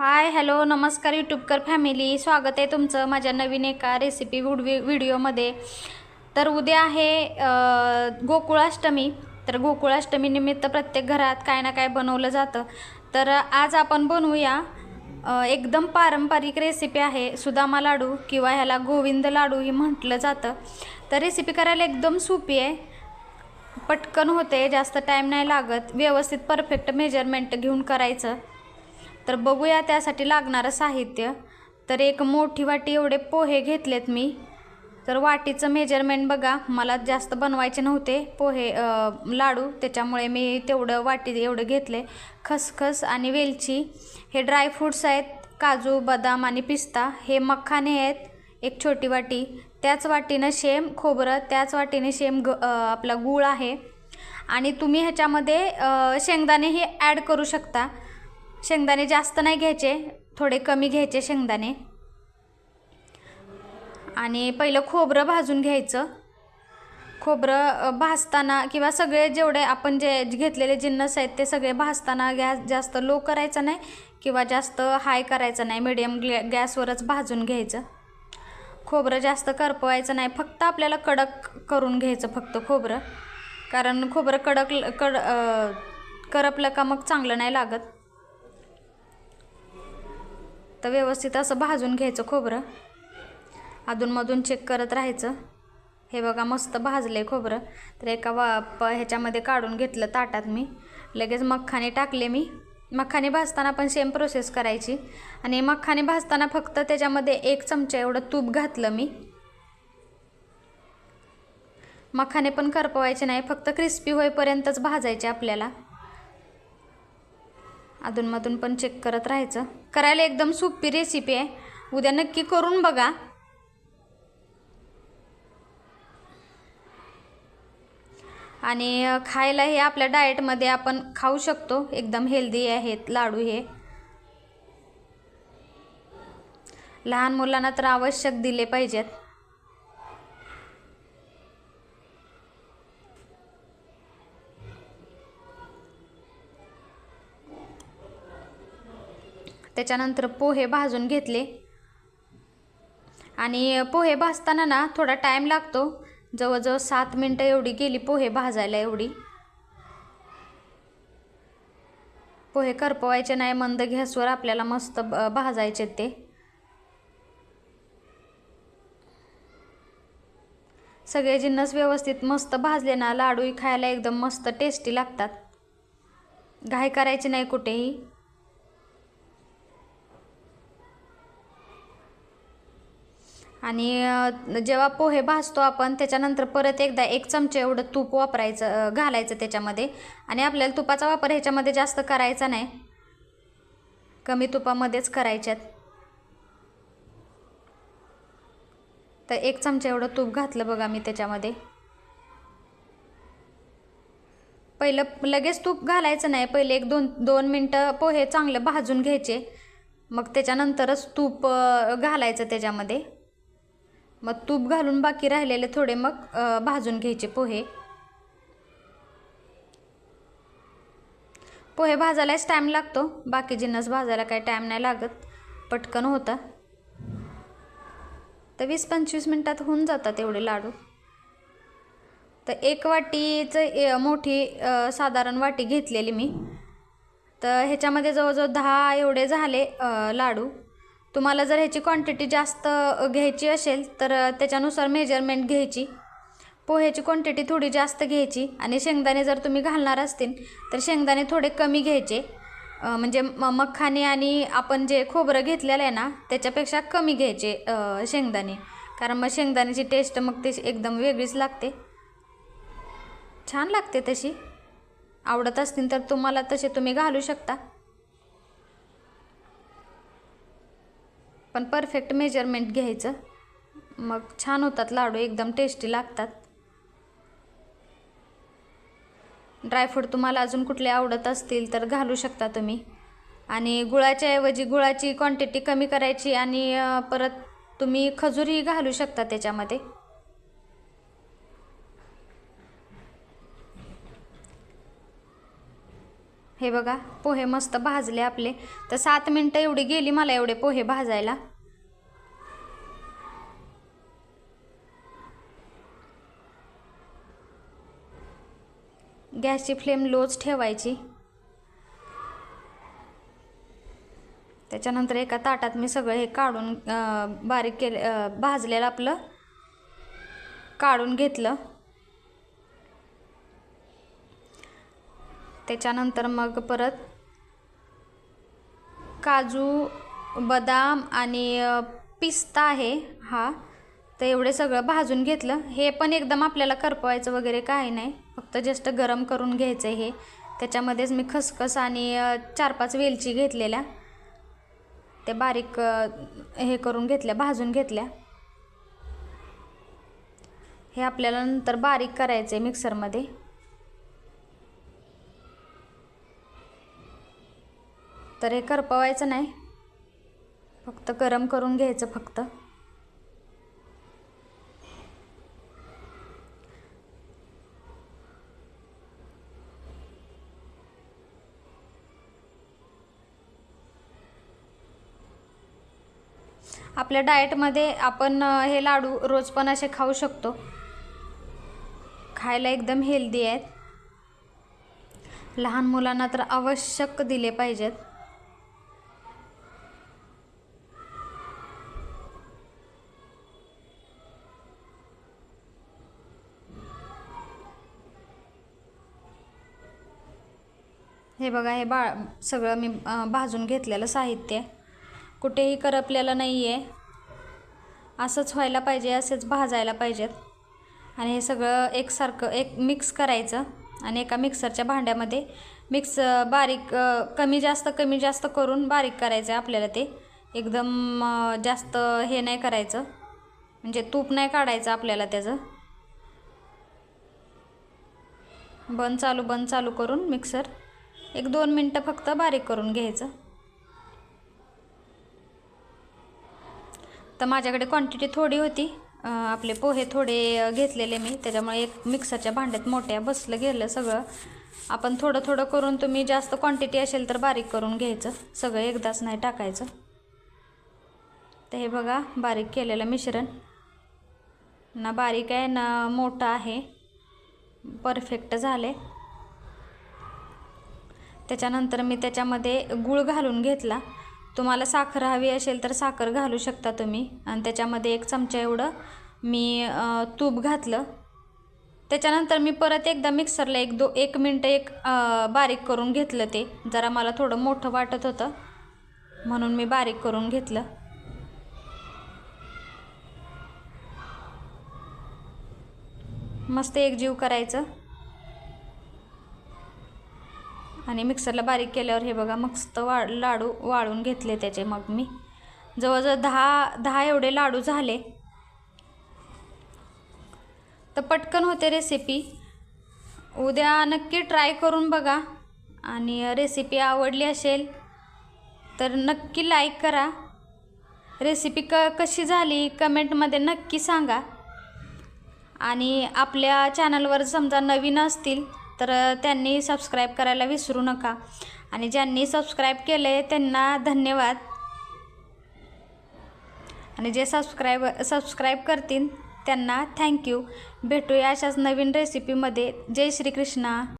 Hi hello नमस्कार यूट्यूबकर family. स्वागत आहे तुमचं माझ्या नवीन एका रेसिपी व्हिडिओ व्हिडिओमध्ये तर उद्या आहे गोकुळाष्टमी. तर गोकुळाष्टमीनिमित्त प्रत्येक घरात काय ना काय बनवलं जातं. तर आज आपण बनवूया एकदम पारंपरिक रेसिपी आहे सुदामा लाडू किंवा ह्याला गोविंद लाडू ही म्हटलं जातं. तर रेसिपी करायला एकदम सोपी आहे. पटकन होते जास्त टाईम नाही लागत. व्यवस्थित परफेक्ट मेजरमेंट घेऊन करायचं. तर बघूया त्यासाठी लागणारं साहित्य. तर एक मोठी वाटी एवढे पोहे घेतलेत मी. तर वाटीचं मेजरमेंट बघा मला जास्त बनवायचे नव्हते पोहे लाडू त्याच्यामुळे मी तेवढं वाटी एवढं घेतले. खसखस आणि वेलची हे ड्रायफ्रूट्स आहेत काजू बदाम आणि पिस्ता हे मखाने आहेत एक छोटी वाटी. त्याच वाटीनं शेम खोबरं त्याच वाटीने शेम ग आपला गूळ आहे. आणि तुम्ही ह्याच्यामध्ये शेंगदाणेही ॲड करू शकता. शेंगदाणे जास्त नाही घ्यायचे थोडे कमी घ्यायचे शेंगदाणे. आणि पहिलं खोबरं भाजून घ्यायचं. खोबरं भाजताना किंवा सगळे जेवढे आपण जे घेतलेले जिन्नस आहेत ते सगळे भाजताना गॅस जास्त लो करायचा नाही किंवा जास्त हाय करायचं नाही मिडियम ग्लॅ गॅसवरच भाजून घ्यायचं. खोबरं जास्त करपवायचं नाही फक्त आपल्याला कडक करून घ्यायचं फक्त खोबरं. कारण खोबरं कडक कड करपलं का मग चांगलं नाही लागत. तर व्यवस्थित असं भाजून घ्यायचं खोबरं. अधूनमधून चेक करत राहायचं. हे बघा मस्त भाजलं आहे खोबरं. तर एका वा प ह्याच्यामध्ये काढून घेतलं ताटात मी. लगेच मखाने टाकले मी. मखाने भाजताना पण सेम प्रोसेस करायची. आणि मखाने भाजताना फक्त त्याच्यामध्ये एक चमचा एवढं तूप घातलं मी. मखाने पण करपवायचे नाही फक्त क्रिस्पी होईपर्यंतच भाजायचे आपल्याला. अधूनमधून पण चेक करत राहायचं. करायला एकदम सोपी रेसिपी आहे. उद्या नक्की करून बघा. आणि खायला हे आपल्या डाएटमध्ये आपण खाऊ शकतो. एकदम हेल्दी आहेत लाडू हे. लहान मुलांना तर आवश्यक दिले पाहिजेत. त्याच्यानंतर पोहे भाजून घेतले. आणि पोहे भाजताना ना थोडा टाईम लागतो. जवळजवळ सात मिनटं एवढी गेली पोहे भाजायला एवढी. पोहे करपवायचे नाही मंद गॅसवर आपल्याला मस्त भाजायचे ते. सगळे जिन्नस व्यवस्थित मस्त भाजले ना लाडूही खायला एकदम मस्त टेस्टी लागतात. घाई करायची नाही कुठेही. आणि जेव्हा पोहे भाजतो आपण त्याच्यानंतर परत एकदा एक चमचे एवढं तूप वापरायचं घालायचं त्याच्यामध्ये. आणि आपल्याला तुपाचा वापर ह्याच्यामध्ये जास्त करायचा नाही. कमी तुपामध्येच करायच्यात. तर एक चमचा एवढं तूप घातलं बघा मी त्याच्यामध्ये. पहिलं लगेच तूप घालायचं नाही. पहिले एक दोन दोन मिनटं पोहे चांगलं भाजून घ्यायचे. मग त्याच्यानंतरच तूप घालायचं त्याच्यामध्ये. मग तूप घालून बाकी राहिलेले थोडे मग भाजून घ्यायचे पोहे. पोहे भाजायलाच टाईम लागतो. बाकी जिन्नस भाजायला काही टाईम नाही लागत. पटकन होतं. तर वीस पंचवीस मिनटात होऊन जातात एवढे लाडू. तर एक वाटीचं ए- मोठी साधारण वाटी घेतलेली मी. तर ह्याच्यामध्ये जवळजवळ दहा एवढे झाले लाडू. तुम्हाला जर ह्याची क्वांटिटी जास्त घ्यायची असेल तर त्याच्यानुसार मेजरमेंट घ्यायची. पोह्याची क्वांटिटी थोडी जास्त घ्यायची आणि शेंगदाणे जर तुम्ही घालणार असतील तर शेंगदाणे थोडे कमी घ्यायचे. म्हणजे म मखाने आणि आपण जे खोबरं घेतलेलं आहे ना त्याच्यापेक्षा कमी घ्यायचे शेंगदाणे. कारण मग शेंगदाण्याची टेस्ट मग ते एकदम वेगळीच लागते. छान लागते तशी. आवडत असतील तर तुम्हाला तसे तुम्ही घालू शकता. पण परफेक्ट मेजरमेंट घ्यायचं. मग छान होतात लाडू एकदम टेस्टी लागतात. ड्रायफ्रूट तुम्हाला अजून कुठले आवडत असतील तर घालू शकता तुम्ही. आणि गुळाच्या ऐवजी गुळाची क्वांटिटी कमी करायची आणि परत तुम्ही खजूरही घालू शकता त्याच्यामध्ये. हे बघा पोहे मस्त भाजले आपले. तर सात मिनटं एवढी गेली मला एवढे पोहे भाजायला. गॅसची फ्लेम लोच ठेवायची. त्याच्यानंतर एका ताटात मी सगळं हे काढून बारीक केले भाजलेलं आपलं काढून घेतलं. त्याच्यानंतर मग परत काजू बदाम आणि पिस्ता आहे हा. तर एवढे सगळं भाजून घेतलं. हे पण एकदम आपल्याला करपवायचं वगैरे काही नाही. फक्त जस्ट गरम करून घ्यायचं आहे हे. त्याच्यामध्येच मी खसखस आणि चार पाच वेलची घेतलेल्या. ते बारीक हे करून घेतल्या भाजून घेतल्या. हे आपल्याला नंतर बारीक करायचं आहे मिक्सरमध्ये. तर हे करपवायचं नाही. फक्त गरम करून घ्यायचं फक्त. आपल्या डाएटमध्ये आपण हे लाडू रोज पण असे खाऊ शकतो. खायला एकदम हेल्दी आहेत. लहान मुलांना तर आवश्यक दिले पाहिजेत. हे बघा हे बा सगळं मी भाजून घेतलेलं साहित्य. कुठेही करपलेलं नाही आहे असंच व्हायला पाहिजे असेच भाजायला पाहिजेत. आणि हे सगळं एकसारखं एक मिक्स करायचं आणि एका मिक्सरच्या भांड्यामध्ये मिक्स बारीक कमी जास्त कमी जास्त करून बारीक करायचं आहे आपल्याला ते. एकदम जास्त हे नाही करायचं. म्हणजे तूप नाही काढायचं आपल्याला त्याचं. बंद चालू बंद चालू करून मिक्सर एक दोन मिनटं फक्त बारीक करून घ्यायचं. तर माझ्याकडे क्वांटिटी थोडी होती. आपले पोहे थोडे घेतलेले मी. त्याच्यामुळे एक मिक्सरच्या भांड्यात मोठ्या बसलं गेलं सगळं. आपण थोडं थोडं करून तुम्ही जास्त क्वांटिटी असेल तर बारीक करून घ्यायचं. सगळं एकदाच नाही टाकायचं. तर हे बघा बारीक केलेलं मिश्रण. ना बारीक आहे ना मोठं आहे. परफेक्ट झाले त्याच्यानंतर मी त्याच्यामध्ये गूळ घालून घेतला. तुम्हाला साखर हवी असेल तर साखर घालू शकता तुम्ही. आणि त्याच्यामध्ये एक चमचा एवढं मी तूप घातलं. त्याच्यानंतर मी परत एकदा मिक्सरला एक दो एक मिनटं एक बारीक करून घेतलं ते. जरा मला थोडं मोठं वाटत होतं. म्हणून मी बारीक करून घेतलं. मस्त एकजीव करायचं. आणि मिक्सरला बारीक केल्यावर हे बघा मस्त वा लाडू वाळून घेतले त्याचे मग मी. जवळजवळ दहा दहा एवढे लाडू झाले. तर पटकन होते रेसिपी उद्या नक्की ट्राय करून बघा. आणि रेसिपी आवडली असेल तर नक्की लाईक करा. रेसिपी क कशी झाली कमेंटमध्ये नक्की सांगा. आणि आपल्या चॅनलवर समजा नवीन असतील तर त्यांनी सबस्क्राईब करायला विसरू नका. आणि ज्यांनी सबस्क्राईब केले त्यांना धन्यवाद. आणि जे सबस्क्राईब सबस्क्राईब करतील त्यांना थँक्यू भेटूया अशाच नवीन रेसिपीमध्ये जय श्रीकृष्णा.